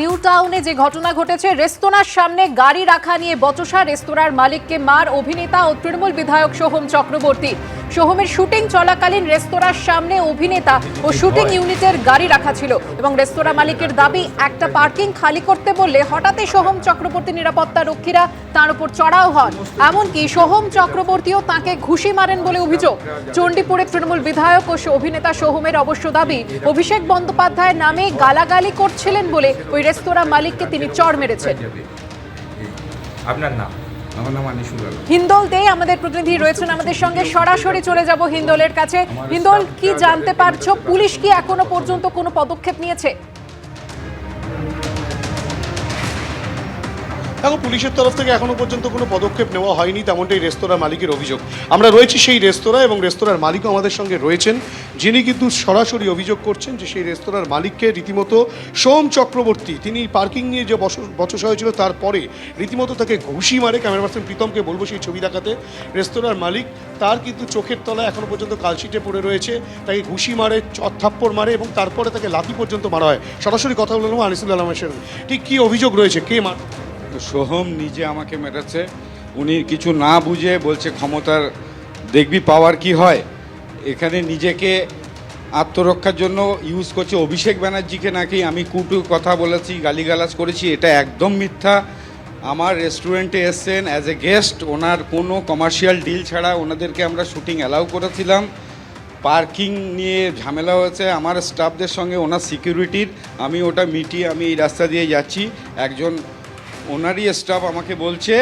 New টাউনে যে ঘটনা ঘটেছে, রেস্তোরাঁর সামনে গাড়ি রাখা নিয়ে বচসা রেস্তোরাঁর মালিককে মার অভিনেতা ও তৃণমূল বিধায়ক সোহম চক্রবর্তী। সোহমের শুটিং চলাকালীন রেস্তোরাঁর সামনে অভিনেতা ও শুটিং ইউনিটের গাড়ি রাখা ছিল এবং রেস্তোরাঁ মালিকের দাবি একটা পার্কিং খালি করতে বললে হঠাৎই সোহম চক্রবর্তী নিরাপত্তা রক্ষীরা তার উপর চড়াও হন। এমনকি সোহম চক্রবর্তীও তাকে ঘুষি মারেন বলে অভিযোগ। চণ্ডীপুরের তৃণমূল বিধায়ক ও অভিনেতা সোহমের অবশ্য দাবি অভিষেক বন্দ্যোপাধ্যায়ের নামে গালাগালি করছিলেন বলে ওই রেস্তোরাঁ মালিককে তিনি চড় মেরেছেন। আপনার নাম? আমার নাম আনিসুল আলম। হিন্দোলতেই আমাদের প্রতিনিধি রয়েছেন আমাদের সঙ্গে। সরাসরি চলে যাব হিন্দোলের কাছে। হিন্দোল কি জানতে পারছ? পুলিশ কি এখনও পর্যন্ত কোনো পদক্ষেপ নিয়েছে? দেখো পুলিশের তরফ থেকে এখনও পর্যন্ত কোনো পদক্ষেপ নেওয়া হয়নি, তেমনটাই রেস্তোরাঁ মালিকের অভিযোগ। আমরা রয়েছি সেই রেস্তোরাঁ এবং রেস্তোরাঁর মালিকও আমাদের সঙ্গে রয়েছেন, যিনি কিন্তু সরাসরি অভিযোগ করছেন যে সেই রেস্তোরাঁর মালিককে রীতিমতো সোম চক্রবর্তী, তিনি পার্কিং নিয়ে যে বচসা হয়েছিল তারপরে রীতিমতো তাকে ঘুষি মারে, ক্যামেরা পার্সন প্রীতমকে বলব সেই ছবি দেখাতে। রেস্তোরাঁর মালিক, তার কিন্তু চোখের তলায় এখনও পর্যন্ত কালশিটে পড়ে রয়েছে, তাকে ঘুষি মারে থাপ্পড় মারে এবং তারপরে তাকে লাথি পর্যন্ত মারা হয়। সরাসরি কথা বললাম আনিসুল আলমের ঠিক কী অভিযোগ রয়েছে? কে মার সোহম নিজে আমাকে মেটাচ্ছে। উনি কিছু না বুঝে বলছে, ক্ষমতার দেখবি পাওয়ার কি হয়? এখানে নিজেকে আত্মরক্ষার জন্য ইউজ করছে অভিষেক ব্যানার্জিকে নাকি। আমি কুটু কথা বলেছি, গালিগালাজ করেছি, এটা একদম মিথ্যা। আমার রেস্টুরেন্টে এসছেন অ্যাজ এ গেস্ট ওনার কোনো কমার্শিয়াল ডিল ছাড়া ওনাদেরকে আমরা শুটিং অ্যালাউ করেছিলাম। পার্কিং নিয়ে ঝামেলা হয়েছে, আমার স্টাফদের সঙ্গে, ওনার সিকিউরিটির আমি ওটা মিটিয়ে আমি এই রাস্তা দিয়ে যাচ্ছি। একজন ওনারই স্টাফ আমাকে বলছে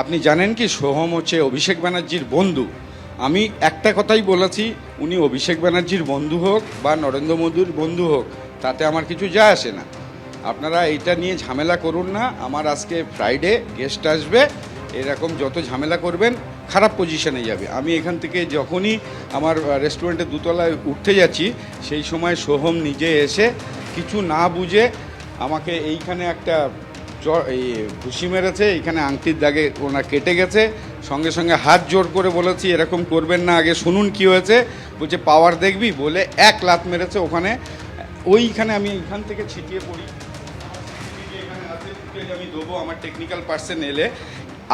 আপনি জানেন কি, সোহম হচ্ছে অভিষেক ব্যানার্জির বন্ধু? আমি একটা কথাই বলেছি, উনি অভিষেক ব্যানার্জির বন্ধু হোক বা নরেন্দ্র মোদীর বন্ধু হোক, তাতে আমার কিছু যায় আসে না। আপনারা এইটা নিয়ে ঝামেলা করুন না, আমার আজকে ফ্রাইডে গেস্ট আসবে, এরকম যত ঝামেলা করবেন, খারাপ পজিশনে যাবে। আমি এখান থেকে যখনই আমার রেস্টুরেন্টের দুতলায় উঠতে যাচ্ছি, সেই সময় সোহম নিজে এসে কিছু না বুঝে আমাকে এইখানে একটা ঘুষি মেরেছে এইখানে আংটির দাগে ওনার কেটে গেছে। সঙ্গে সঙ্গে হাত জোর করে বলেছি, এরকম করবেন না, আগে শুনুন কি হয়েছে। বলছে, পাওয়ার দেখবি? বলে এক লাত মেরেছে ওখানে। ওইখানে আমি এখান থেকে ছিটিয়ে পড়ি। এখানে আমি দেবো, আমার টেকনিক্যাল পার্সন এলে।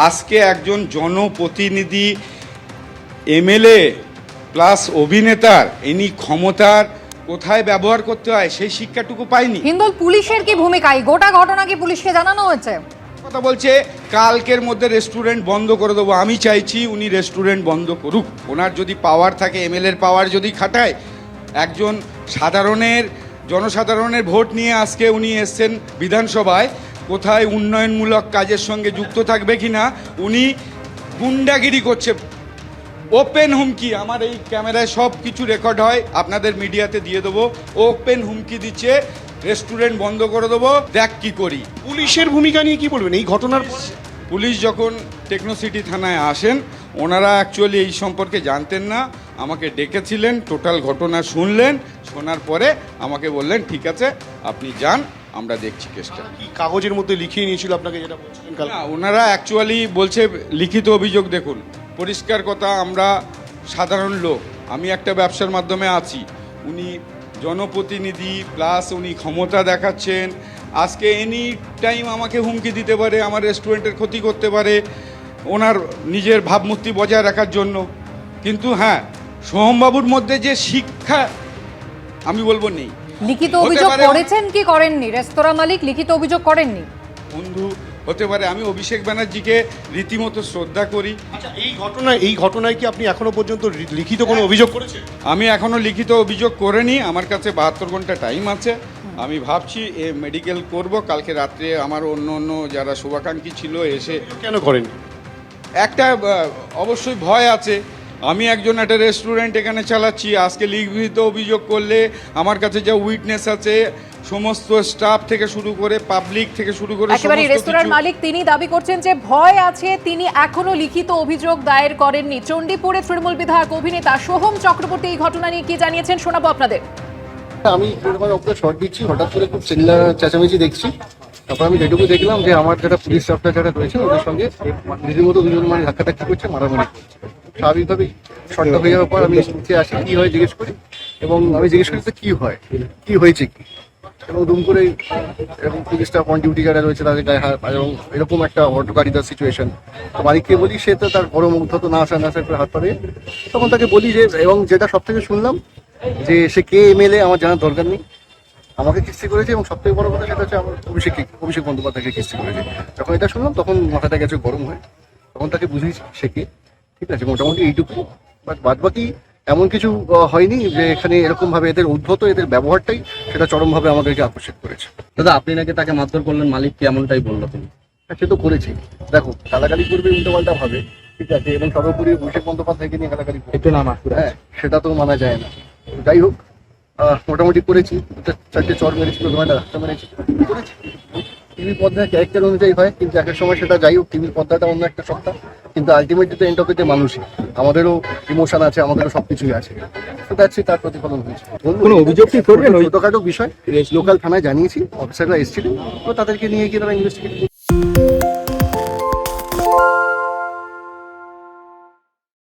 আজকে একজন জনপ্রতিনিধি, এমএলএ প্লাস অভিনেতার, ইনি ক্ষমতার কোথায় ব্যবহার করতে হয় সেই শিক্ষাটুকু পাইনি। হিন্দোল পুলিশের কি ভূমিকা? এই গোটা ঘটনা কি পুলিশকে জানানো হয়েছে। কথা বলছে কালকের মধ্যে রেস্টুরেন্ট বন্ধ করে দেবো। আমি চাইছি উনি রেস্টুরেন্ট বন্ধ করুক। ওনার যদি পাওয়ার থাকে এমএলএর পাওয়ার যদি খাটায় একজন সাধারণের জনসাধারণের ভোট নিয়ে আজকে উনি এসছেন বিধানসভায় কোথায় উন্নয়নমূলক কাজের সঙ্গে যুক্ত থাকবে কিনা উনি গুন্ডাগিরি করছে। ওপেন হুমকি আমার এই ক্যামেরায় সব কিছু রেকর্ড হয় আপনাদের মিডিয়াতে দিয়ে দেবো। ওপেন হুমকি দিচ্ছে রেস্টুরেন্ট বন্ধ করে দেবো দেখ কি করি। পুলিশের ভূমিকা নিয়ে কি বলবেন? এই ঘটনার পুলিশ যখন টেকনোসিটি থানায় আসেন ওনারা অ্যাকচুয়ালি এই সম্পর্কে জানতেন না আমাকে ডেকেছিলেন টোটাল ঘটনা শুনলেন শোনার পরে আমাকে বললেন ঠিক আছে আপনি যান আমরা দেখছি কেসটা। কি কাগজের মধ্যে লিখিয়ে নিয়েছিল আপনাকে যেটা বলছিলেন ওনারা অ্যাকচুয়ালি বলছে লিখিত অভিযোগ দেখুন। পরিষ্কার কথা আমরা সাধারণ লোক আমি একটা ব্যবসার মাধ্যমে আছি। উনি জনপ্রতিনিধি প্লাস উনি ক্ষমতা দেখাচ্ছেন। আজকে এনি টাইম আমাকে হুমকি দিতে পারে আমার রেস্টুরেন্টের ক্ষতি করতে পারে ওনার নিজের ভাবমূর্তি বজায় রাখার জন্য। কিন্তু হ্যাঁ সোহমবাবুর মধ্যে যে শিক্ষা আমি বলব নেই। লিখিত অভিযোগ করেছেন কি করেননি? রেস্তোরাঁ মালিক লিখিত অভিযোগ করেননি? বন্ধু হতে পারে। আমি অভিষেক ব্যানার্জিকে রীতিমতো শ্রদ্ধা করি। আচ্ছা এই ঘটনায় এই ঘটনায় কি আপনি এখনও পর্যন্ত লিখিত কোনো অভিযোগ করেছেন? আমি এখনও লিখিত অভিযোগ করিনি। আমার কাছে বাহাত্তর ঘণ্টা টাইম আছে। আমি ভাবছি এ মেডিকেল করব। কালকে রাত্রে আমার অন্য অন্য যারা শুভাকাঙ্ক্ষী ছিল এসে কেন করেন একটা অবশ্যই ভয় আছে। আমি একজন একটা রেস্টুরেন্ট এখানে চালাচ্ছি। আজকে লিখিত অভিযোগ করলে আমার কাছে যা উইটনেস আছে সমস্ত স্টাফ থেকে শুরু করে পাবলিক থেকে শুরু করে একেবারে রেস্তোরাঁর মালিক তিনি দাবি করছেন যে ভয় আছে তিনি এখনও লিখিত অভিযোগ দায়ের করেননি। চণ্ডীপুরে তৃণমূল বিধায়ক অভিনেতা সোহম চক্রবর্তী এই ঘটনা নিয়ে কি জানিয়েছেন শোনাবো আপনাদের। আমি ওপরে শর্ট দিচ্ছি হঠাৎ করে খুব চিল্লা চেঁচামেচি দেখছি। তারপর আমি যেটুকু দেখলাম যে আমার যারা পুলিশ স্টাফরা যারা রয়েছে ওদের সঙ্গে রীতিমতো দুজন মানে ধাক্কাধাক্কি করছে মারামারি করছে। স্বাভাবিকভাবেই শর্টটা হয়ে যাওয়ার পর আমি নিচে আসি কি হয় জিজ্ঞেস করি। এবং আমি জিজ্ঞেস করি যে কি হয় কি হয়েছে কি? এবং দুম করেই এরকম পুলিশটা অন ডিউটি যারা রয়েছে তাদের গায়ে হাত এবং এরকম একটা হটকারিতার সিচুয়েশন তো মালিককে বলি, সে তো তার বড় মুগ্ধ না আসা না আসা করে হাত পারে তখন তাকে বলি যে, এবং যেটা সব থেকে শুনলাম, যে সে কে এমএলএ আমার জানার দরকার নেই। আমাকে কিস্তি করেছে এবং সব থেকে বড় কথা সেটা হচ্ছে আমার অভিষেক অভিষেক বন্দ্যোপাধ্যায়কে কিস্তি করেছে। যখন এটা শুনলাম, তখন মাথাটা গেছে গরম হয়ে। তখন তাকে বুঝিয়েছি, সে কে? ঠিক আছে, মোটামুটি এইটুকু। বাট বাদ বাকি এমন কিছু হয়নি যে এখানে এরকম ভাবে এদের উদ্ভূত এদের ব্যবহারটাই সেটা চরমভাবে আমাদেরকে আকর্ষিত করেছে। দাদা আপনি নাকি তাকে মারধর করলেন? মালিককে এমনটাই বলল তিনি? হ্যাঁ, সে তো করেছি। দেখো গালাগালি করবে উল্টো পাল্টা ভাবে ঠিক আছে? এবং সর্বোপরি অভিষেক বন্দ্যোপাধ্যায়কে নিয়ে গালাগালি করবে। একটু নাম হ্যাঁ সেটা তো মানা যায় না। যাই হোক আহ, মোটামুটি করেছি। চারটে চর মেরেছিল রাস্তা মেরেছি করেছি। টিভি পর্দায় ক্যারেক্টার অনুযায়ী হয় কিন্তু এক এক সময় সেটা যাই হোক টিভির পর্দাটা অন্য একটা সত্তা কিন্তু আলটিমেটলি তো এন্ড অফ দ্য মানুষই। আমাদেরও ইমোশন আছে আমাদেরও সব কিছুই আছে তো দ্যাটসই তার প্রতিফলন হয়েছে। কোনো অভিযোগ কি করবেন ওই- ছোটখাটো বিষয় লোকাল থানায় জানিয়েছি অফিসাররা এসেছিলেন তো তাদেরকে নিয়ে গিয়ে তারা ইনভেস্টিগেট